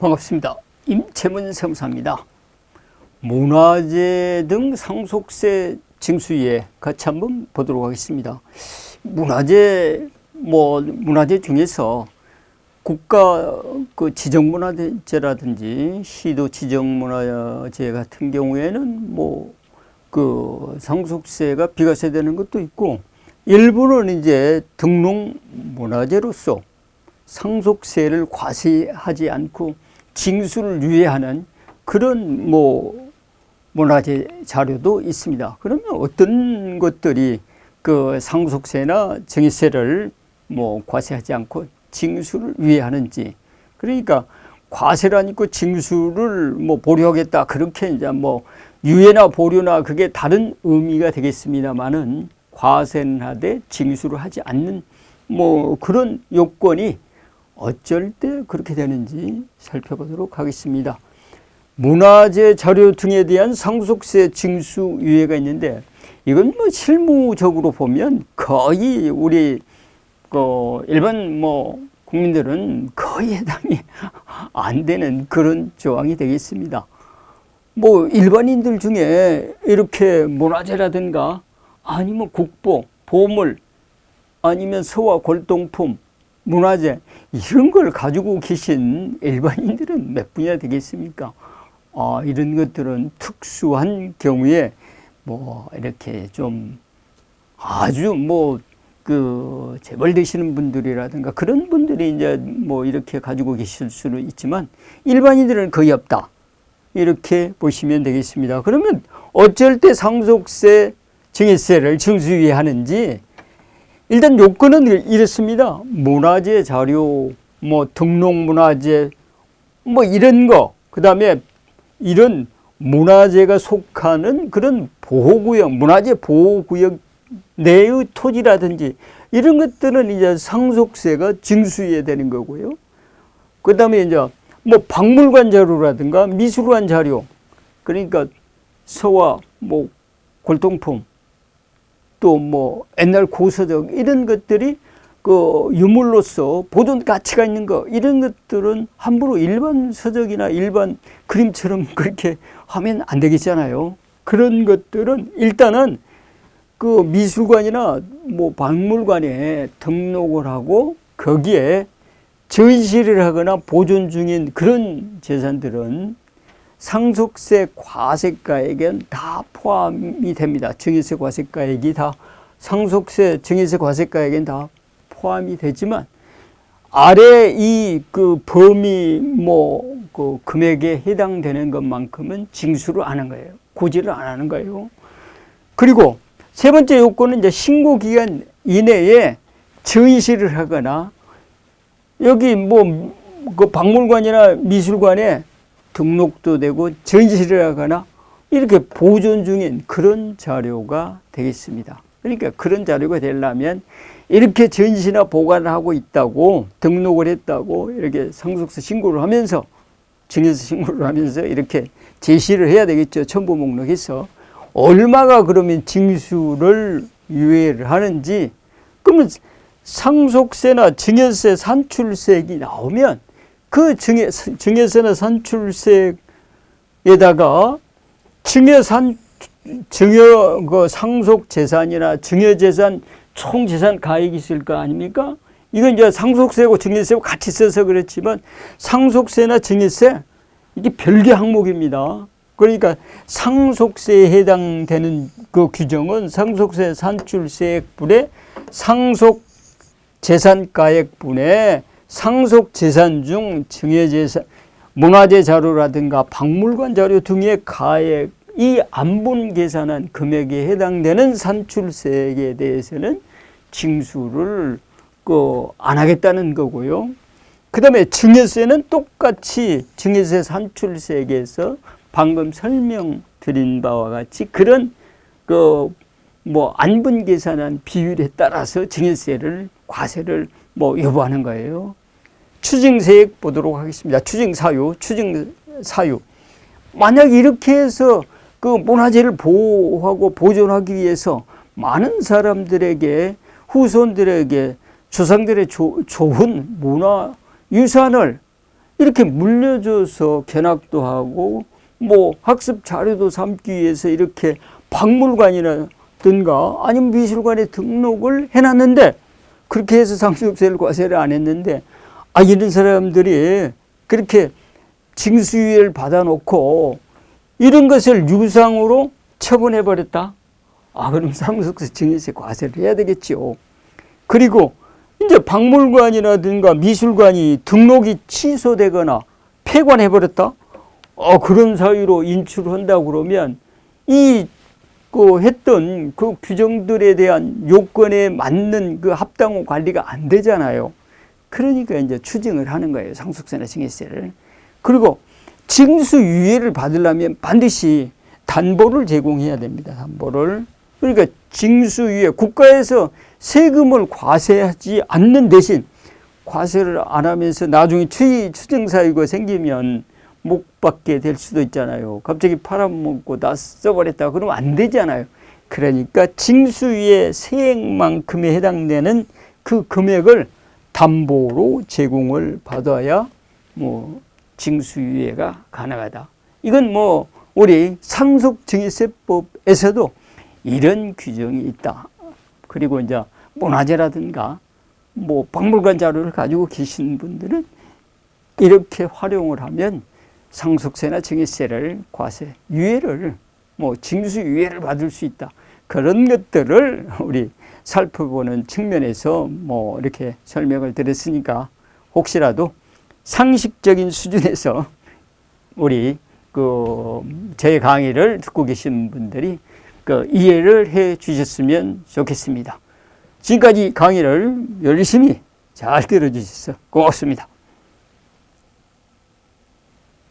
반갑습니다. 임채문 세무사입니다. 문화재 등 상속세 징수에 같이 한번 보도록 하겠습니다. 문화재 뭐 문화재 중에서 국가 그 지정문화재라든지 시도 지정문화재 같은 경우에는 뭐 그 상속세가 비과세되는 것도 있고 일부는 이제 등록 문화재로서 상속세를 과세하지 않고 징수를 유예하는 그런 뭐 문화재 자료도 있습니다. 그러면 어떤 것들이 그 상속세나 증여세를 뭐 과세하지 않고 징수를 유예하는지 그러니까 과세라니까 징수를 뭐 보류하겠다 그렇게 이제 뭐 유예나 보류나 그게 다른 의미가 되겠습니다만은 과세는 하되 징수를 하지 않는 뭐 그런 요건이 어쩔 때 그렇게 되는지 살펴보도록 하겠습니다. 문화재 자료 등에 대한 상속세 징수 유예가 있는데 이건 뭐 실무적으로 보면 거의 우리 그 일반 뭐 국민들은 거의 해당이 안 되는 그런 조항이 되겠습니다. 뭐 일반인들 중에 이렇게 문화재라든가 아니면 국보, 보물 아니면 서화 골동품, 문화재 이런 걸 가지고 계신 일반인들은 몇 분이나 되겠습니까? 아, 이런 것들은 특수한 경우에 뭐 이렇게 좀 아주 뭐 그 재벌 되시는 분들이라든가 그런 분들이 이제 뭐 이렇게 가지고 계실 수는 있지만 일반인들은 거의 없다. 이렇게 보시면 되겠습니다. 그러면 어쩔 때 상속세 증여세를 징수유예 하는지 일단 요건은 이렇습니다. 문화재 자료, 뭐 등록문화재, 뭐 이런 거, 그 다음에 이런 문화재가 속하는 그런 보호구역, 문화재 보호구역 내의 토지라든지 이런 것들은 이제 상속세가 징수해야 되는 거고요. 그 다음에 이제 뭐 박물관 자료라든가 미술관 자료, 그러니까 서화, 뭐 골동품, 또 뭐 옛날 고서적 이런 것들이 그 유물로서 보존 가치가 있는 거 이런 것들은 함부로 일반 서적이나 일반 그림처럼 그렇게 하면 안 되겠잖아요. 그런 것들은 일단은 그 미술관이나 뭐 박물관에 등록을 하고 거기에 전시를 하거나 보존 중인 그런 재산들은 상속세 과세가액은 다 포함이 됩니다. 증여세 과세가액이 다 상속세 증여세 과세가액은 다 포함이 되지만 아래 이 그 범위 뭐 그 금액에 해당되는 것만큼은 징수를 안 한 거예요. 고지를 안 하는 거예요. 그리고 세 번째 요건은 이제 신고 기간 이내에 전시를 하거나 여기 뭐 그 박물관이나 미술관에 등록도 되고 전시를 하거나 이렇게 보존 중인 그런 자료가 되겠습니다. 그러니까 그런 자료가 되려면 이렇게 전시나 보관을 하고 있다고 등록을 했다고 이렇게 상속세 신고를 하면서 증여세 신고를 하면서 이렇게 제시를 해야 되겠죠. 첨부 목록에서 얼마가 그러면 징수를 유예를 하는지 그러면 상속세나 증여세 산출세액이 나오면 그 증여, 증여세나 산출세에다가 증여산 증여 그 상속 재산이나 증여 재산 총 재산 가액이 있을 거 아닙니까? 이건 이제 상속세고 증여세고 같이 써서 그렇지만 상속세나 증여세 이게 별개 항목입니다. 그러니까 상속세에 해당되는 그 규정은 상속세 산출세액분의 상속 재산가액분의 상속 재산 중 증여 재산 문화재 자료라든가 박물관 자료 등의 가액 이 안분 계산한 금액에 해당되는 산출세액에 대해서는 징수를 그 안 하겠다는 거고요. 그 다음에 증여세는 똑같이 증여세 산출세액에서 방금 설명드린 바와 같이 그런 그 뭐 안분 계산한 비율에 따라서 증여세를 과세를 뭐 여부하는 거예요. 추징세액 보도록 하겠습니다. 추징사유, 추징사유. 만약 이렇게 해서 그 문화재를 보호하고 보존하기 위해서 많은 사람들에게 후손들에게 조상들의 조, 좋은 문화 유산을 이렇게 물려줘서 견학도 하고 뭐 학습 자료도 삼기 위해서 이렇게 박물관이라든가 아니면 미술관에 등록을 해놨는데 그렇게 해서 상속세를 과세를 안 했는데 아 이런 사람들이 그렇게 징수유예를 받아놓고 이런 것을 유상으로 처분해 버렸다. 아 그럼 상속세 증여세 과세를 해야 되겠죠. 그리고 이제 박물관이라든가 미술관이 등록이 취소되거나 폐관해 버렸다. 어 그런 사유로 인출한다 그러면 이 그 했던 그 규정들에 대한 요건에 맞는 그 합당후 관리가 안 되잖아요. 그러니까 이제 추징을 하는 거예요. 상속세나 증여세를. 그리고 징수 유예를 받으려면 반드시 담보를 제공해야 됩니다. 담보를. 그러니까 징수 유예 국가에서 세금을 과세하지 않는 대신 과세를 안 하면서 나중에 추, 추징 사유가 생기면 못 받게 될 수도 있잖아요. 갑자기 팔아먹고 다 써버렸다 그러면 안 되잖아요. 그러니까 징수유예 세액만큼에 해당되는 그 금액을 담보로 제공을 받아야 뭐 징수유예가 가능하다. 이건 뭐 우리 상속증여세법에서도 이런 규정이 있다. 그리고 이제 문화재라든가 뭐 박물관 자료를 가지고 계신 분들은 이렇게 활용을 하면 상속세나 증여세를 과세 유예를 뭐 징수 유예를 받을 수 있다. 그런 것들을 우리 살펴보는 측면에서 뭐 이렇게 설명을 드렸으니까 혹시라도 상식적인 수준에서 우리 그 제 강의를 듣고 계신 분들이 그 이해를 해 주셨으면 좋겠습니다. 지금까지 강의를 열심히 잘 들어주셔서 고맙습니다.